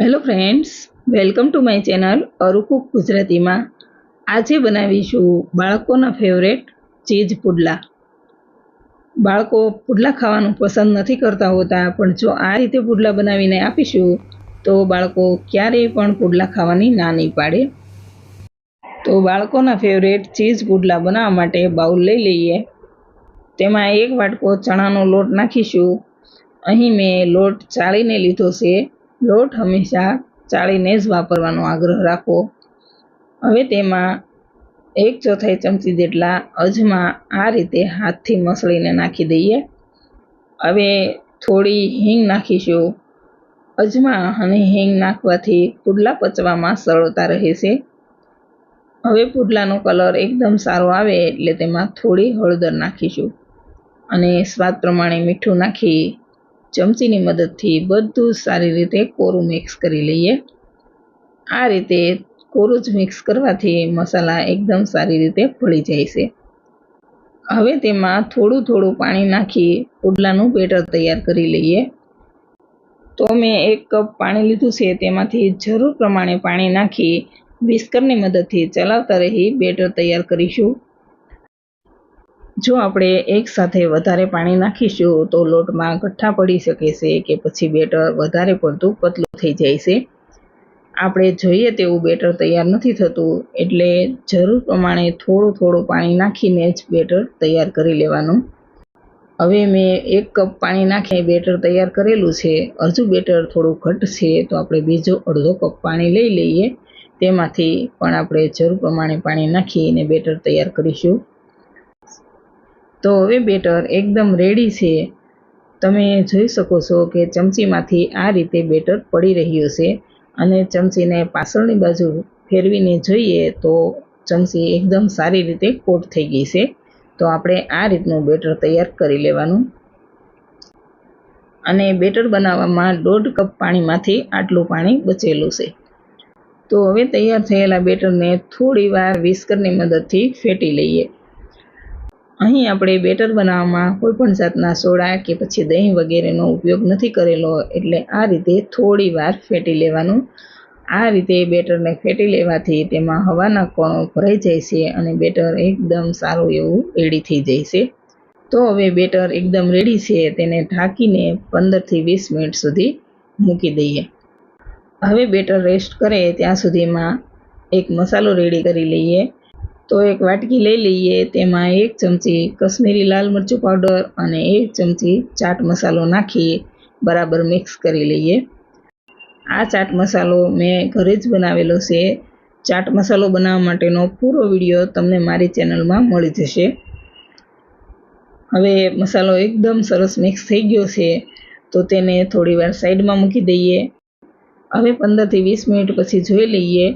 Hello friends welcome to my channel અરુકુક ગુજરાતીમાં આજે બનાવીશું બાળકોના ફેવરેટ ચીઝ પુડલા. બાળકો પુડલા ખાવાનું પસંદ નથી કરતા હોતા, પણ જો આ રીતે પુડલા બનાવીને આપીશું, તો બાળકો ક્યારેય પણ પુડલા ખાવાની ના નહીં પાડે. તો બાળકોના ફેવરેટ ચીઝ પુડલા બનાવવા માટે બાઉલ લઈ લઈએ. તેમાં એક વાટકો ચણાનો લોટ નાખીશું. અહીં મેં લોટ ચાળીને લીધો છે. લોટ હંમેશા ચાળીને જ વાપરવાનો આગ્રહ રાખો. હવે તેમાં એક ચોથાઈ ચમચી જેટલા અજમા આ રીતે હાથથી મસળીને નાખી દઈએ. હવે થોડી હિંગ નાખીશું. અજમા અને હિંગ નાખવાથી પુડલા પચવામાં સરળતા રહે છે હવે પુડલાનો કલર એકદમ સારો આવે એટલે તેમાં થોડી હળદર નાખીશું અને સ્વાદ પ્રમાણે મીઠું નાખી ચમચીની મદદથી બધું સારી રીતે કોરું મિક્સ કરી લઈએ. આ રીતે કોરું જ મિક્સ કરવાથી મસાલા એકદમ સારી રીતે ભળી જાય છે. હવે તેમાં થોડું થોડું પાણી નાખી પુડલાનું બેટર તૈયાર કરી લઈએ. તો મેં એક કપ પાણી લીધું છે, તેમાંથી જરૂર પ્રમાણે પાણી નાખી વિસ્કરની મદદથી ચલાવતા રહી બેટર તૈયાર કરીશું. જો આપણે એકસાથે વધારે પાણી નાખીશું તો લોટમાં ગઠ્ઠા પડી શકે છે કે પછી બેટર વધારે પડતું પતલું થઈ જાય છે. આપણે જોઈએ તેવું બેટર તૈયાર નથી થતું, એટલે જરૂર પ્રમાણે થોડું થોડું પાણી નાખીને જ બેટર તૈયાર કરી લેવાનું. હવે મેં એક કપ પાણી નાખીને બેટર તૈયાર કરેલું છે. હજુ બેટર થોડું ઘટ છે, તો આપણે બીજો અડધો કપ પાણી લઈ લઈએ. તેમાંથી પણ આપણે જરૂર પ્રમાણે પાણી નાખીને બેટર તૈયાર કરીશું. તો હવે બેટર એકદમ રેડી છે. તમે જોઈ શકો છો કે ચમચીમાંથી આ રીતે બેટર પડી રહ્યું છે અને ચમચીને પાછળની બાજુ ફેરવીને જોઈએ તો ચમચી એકદમ સારી રીતે કોટ થઈ ગઈ છે. તો આપણે આ રીતનું બેટર તૈયાર કરી લેવાનું. અને બેટર બનાવવામાં દોઢ કપ પાણીમાંથી આટલું પાણી બચેલું છે. તો હવે તૈયાર થયેલા બેટરને થોડી વાર વિસ્કરની મદદથી ફેટી લઈએ. અહીં આપણે બેટર બનાવવામાં કોઈપણ જાતના સોડા કે પછી દહીં વગેરેનો ઉપયોગ નથી કરેલો એટલે આ રીતે થોડી વાર ફેટી લેવાનું. આ રીતે બેટરને ફેટી લેવાથી તેમાં હવાના કણો ભરાઈ જાય છે અને બેટર એકદમ સારું એવું રેડી થઈ જાય છે. તો હવે બેટર એકદમ રેડી છે તેને ઢાંકીને પંદરથી વીસ મિનિટ સુધી મૂકી દઈએ. હવે બેટર રેસ્ટ કરે ત્યાં સુધીમાં એક મસાલો રેડી કરી લઈએ. તો એક વાટકી લઈ લઈએ, તેમાં એક ચમચી કશ્મીરી લાલ મરચું પાવડર અને એક ચમચી ચાટ મસાલો નાખી બરાબર મિક્સ કરી લઈએ. આ ચાટ મસાલો મેં ઘરે જ બનાવેલો છે. ચાટ મસાલો બનાવવા માટેનો પૂરો વીડિયો તમને મારી ચેનલમાં મળી જશે. હવે મસાલો એકદમ સરસ મિક્સ થઈ ગયો છે, તો તેને થોડીવાર સાઈડમાં મૂકી દઈએ. હવે પંદરથી વીસ મિનિટ પછી જોઈ લઈએ.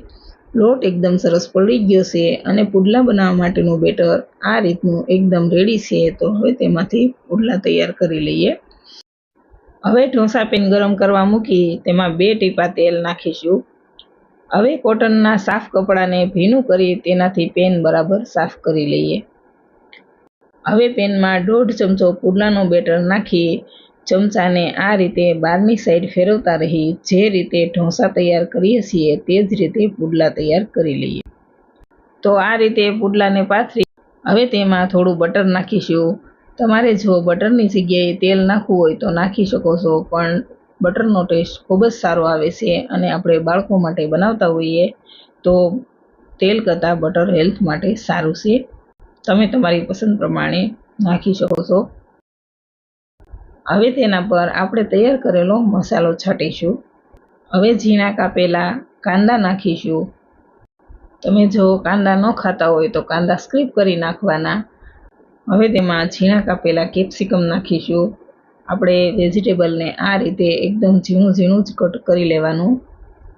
લોટ એકદમ સરસ પડી ગયો છે અને પુડલા બનાવવા માટેનું બેટર આ રીતનું એકદમ રેડી છે, તો હવે તેમાંથી પુડલા તૈયાર કરી લઈએ. હવે ઢોસા પેન ગરમ કરવા મૂકી તેમાં બે ટીપા તેલ નાખીશું. હવે કોટનના સાફ કપડાને ભીનું કરી તેનાથી પેન બરાબર સાફ કરી લઈએ. હવે પેનમાં દોઢ ચમચો પુડલાનો બેટર નાખી ચમચાને આ રીતે બહારની સાઈડ ફેરવતા રહી, જે રીતે ઢોસા તૈયાર કરીએ છીએ તે જ રીતે પુડલા તૈયાર કરી લઈએ. તો આ રીતે પુડલાને પાથરી, હવે તેમાં થોડું બટર નાખીશું. તમારે જો બટરની જગ્યાએ તેલ નાખવું હોય તો નાખી શકો છો, પણ બટરનો ટેસ્ટ ખૂબ જ સારો આવે છે અને આપણે બાળકો માટે બનાવતા હોઈએ, તો તેલ કરતાં બટર હેલ્થ માટે સારું છે. તમે તમારી પસંદ પ્રમાણે નાખી શકો છો. હવે તેના પર આપણે તૈયાર કરેલો મસાલો છાંટીશું. હવે ઝીણા કાપેલા કાંદા નાખીશું. તમે જો કાંદા ન ખાતા હોય તો કાંદા સ્ક્રીપ કરી નાખવાના. હવે તેમાં ઝીણા કાપેલા કેપ્સિકમ નાખીશું. આપણે વેજીટેબલને આ રીતે એકદમ ઝીણું ઝીણું જ કટ કરી લેવાનું.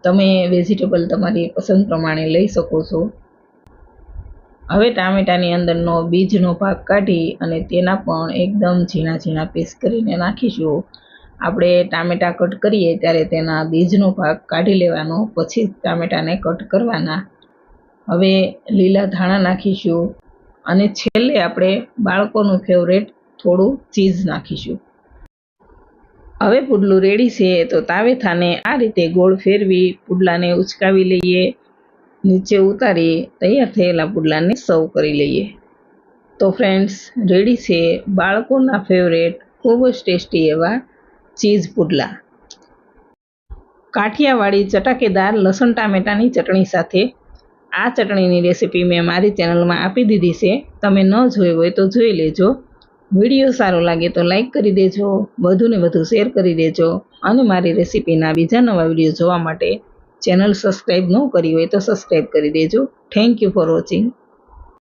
તમે વેજીટેબલ તમારી પસંદ પ્રમાણે લઈ શકો છો. હવે ટામેટાની અંદરનો બીજનો ભાગ કાઢી અને તેના પણ એકદમ ઝીણા ઝીણા પીસ કરીને નાખીશું. આપણે ટામેટાં કટ કરીએ ત્યારે તેના બીજનો ભાગ કાઢી લેવાનો, પછી ટામેટાને કટ કરવાના. હવે લીલા ધાણા નાખીશું અને છેલ્લે આપણે બાળકોનું ફેવરેટ થોડું ચીઝ નાખીશું. હવે પુડલું રેડી છે તો તાવેથાને આ રીતે ગોળ ફેરવી પુડલાને ઉચકાવી લઈએ. નીચે ઉતારી તૈયાર થયેલા પુડલાને સર્વ કરી લઈએ. તો ફ્રેન્ડ્સ રેડી છે બાળકોના ફેવરેટ ખૂબ જ ટેસ્ટી એવા ચીઝ પુડલા. કાઠિયાવાડી ચટાકેદાર લસણ ટામેટાની ચટણી સાથે આ ચટણીની રેસીપી મેં મારી ચેનલમાં આપી દીધી છે. તમે ન જોઈ હોય તો જોઈ લેજો. વીડિયો સારો લાગે તો લાઈક કરી દેજો. વધુને વધુ શેર કરી દેજો. અને મારી રેસીપીના બીજા નવા વીડિયો જોવા માટે ચેનલ સબસ્ક્રાઈબ ન કરી હોય તો સબસ્ક્રાઈબ કરી દેજો. Thank you for watching